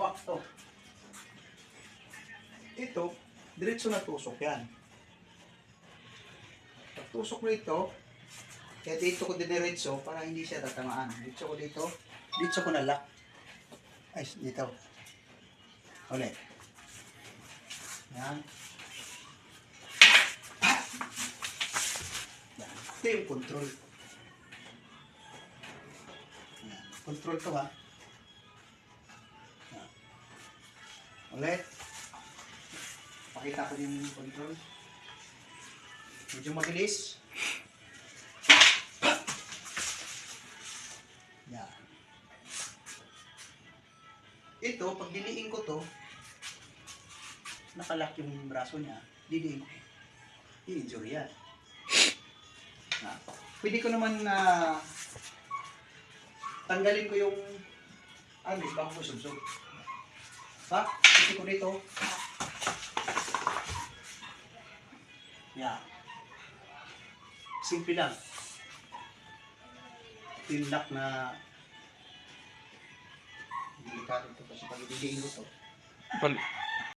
hawak to. Ito, diretso na tusok yan. Pag tusok mo ito, kaya dito ko diniretso para hindi siya tatamaan. Dito ko dito, dito ko na lock. Ay, dito. Ulit. Yan. Yan. Ito yung control. Yan. Control to ha. Ulit. Pakita ko yung control. Medyo mabilis. Yan. Ito, pag diliin ko to, nakalock yung braso niya, diliin ko. I-injury yan. Ah, pwede ko naman na tanggalin ko yung ano, bago ko subsub. Ha? Isi ko dito. Yan. Simple lang. Ito yung lock na delikado ito kasi pag idiliin ko to, Pal-